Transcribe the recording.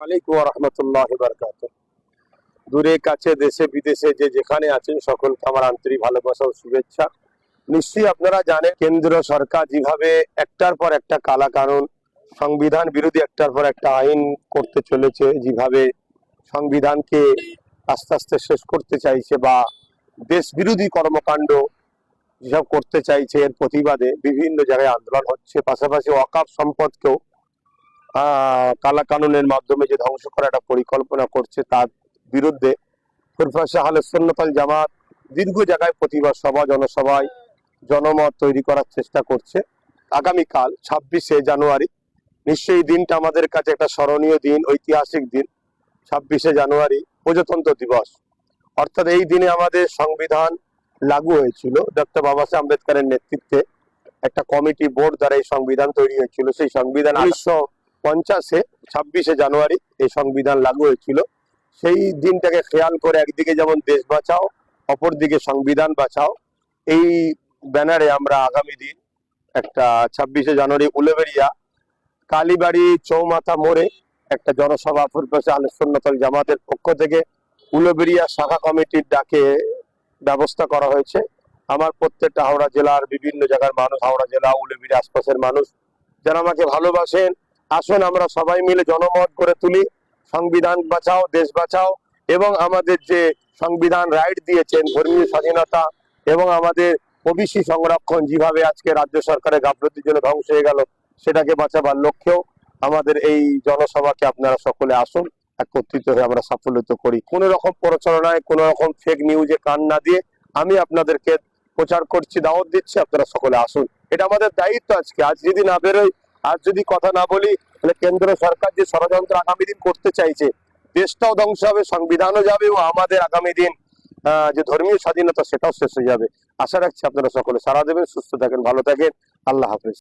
আলাইকুম রহমতুল্লাহ দূরে, কাছে, দেশে, বিদেশে যে যেখানে আছেন সকলকে আমার আন্তরিক ভালোবাসা ও শুভেচ্ছা। নিশ্চয়ই আপনারা জানেন, কেন্দ্র সরকার যেভাবে একটার পর একটা কালা কানুন সংবিধান বিরোধী একটার পর একটা আইন করতে চলেছে, যেভাবে সংবিধানকে আস্তে আস্তে শেষ করতে চাইছে বা দেশ বিরোধী কর্মকাণ্ড যেসব করতে চাইছে, এর প্রতিবাদে বিভিন্ন জায়গায় আন্দোলন হচ্ছে। পাশাপাশি অকাপ সম্পদকেও আহ, কালা কানুনের মাধ্যমে যে ধ্বংস করার একটা পরিকল্পনা করছে তার বিরুদ্ধে ফুরফা শাহ আল সুন্নতাল জামাত দীর্ঘ জায়গায় প্রতিবাদ সভা জনসভায় জনমত তৈরি করার চেষ্টা করছে। আগামীকাল ছাব্বিশে জানুয়ারি নিশ্চয়ই দিনটা আমাদের কাছে একটা স্মরণীয় দিন ঐতিহাসিক দিন ছাব্বিশে জানুয়ারি প্রজাতন্ত্র দিবস। অর্থাৎ এই দিনে আমাদের সংবিধান লাগু হয়েছিল। ডক্টর বাবা সাহেব আম্বেদকরের নেতৃত্বে একটা কমিটি বোর্ড দ্বারা এই সংবিধান তৈরি হয়েছিল। সেই সংবিধান উনিশশো পঞ্চাশে, ছাব্বিশে জানুয়ারি এই সংবিধান লাগু হয়েছিল। সেই দিনটাকে খেয়াল করে একদিকে যেমন দেশ বাঁচাও, অপরদিকে সংবিধান বাঁচাও। এই ব্যানারে আমরা আগামী দিন একটা ছাব্বিশে জানুয়ারি উলেবেরিয়া কালীবাড়ি, চৌমাথা মোড়ে একটা জনসভা ফুরফাসে আল সুন্নতল জামাতের পক্ষ থেকে উলেবেরিয়া শাখা কমিটির ডাকে ব্যবস্থা করা হয়েছে। আমার প্রত্যেকটা হাওড়া জেলার বিভিন্ন জায়গার মানুষ, হাওড়া জেলা উলেবেরিয়া আশপাশের মানুষ, যারা আমাকে ভালোবাসেন আসুন আমরা সবাই মিলে জনমত করে তুলি। সংবিধান বাঁচাও, দেশ বাঁচাও এবং আমাদের যে সংবিধান রাইট দিয়েছেন ধর্মীয় স্বাধীনতা এবং আমাদের ওবিসি সংরক্ষণ যেভাবে আজকে রাজ্য সরকারের গাফলতির জন্য ধ্বংস হয়ে গেল, সেটাকে বাঁচাবার লক্ষ্যেও আমাদের এই জনসভাকে আপনারা সকলে আসুন, একত্রিত হয়ে আমরা সাফল্যত করি। কোনো রকম প্রচারণায়, কোনো রকম ফেক নিউজে কান না দিয়ে আমি আপনাদেরকে প্রচার করছি, দাওয়াত দিচ্ছি, আপনারা সকলে আসুন। এটা আমাদের দায়িত্ব আজকে। আজ যদি না বেরোই আর যদি কথা না বলি, তাহলে কেন্দ্র সরকার যে ষড়যন্ত্র আগামী দিন করতে চাইছে, দেশটাও ধ্বংস হবে, সংবিধানও যাবে ও আমাদের আগামী দিন যে ধর্মীয় স্বাধীনতা, সেটাও শেষ হয়ে যাবে। আশা রাখছি আপনারা সকলে সারা দেবেন, সুস্থ থাকেন, ভালো থাকেন। আল্লাহ হাফেজ।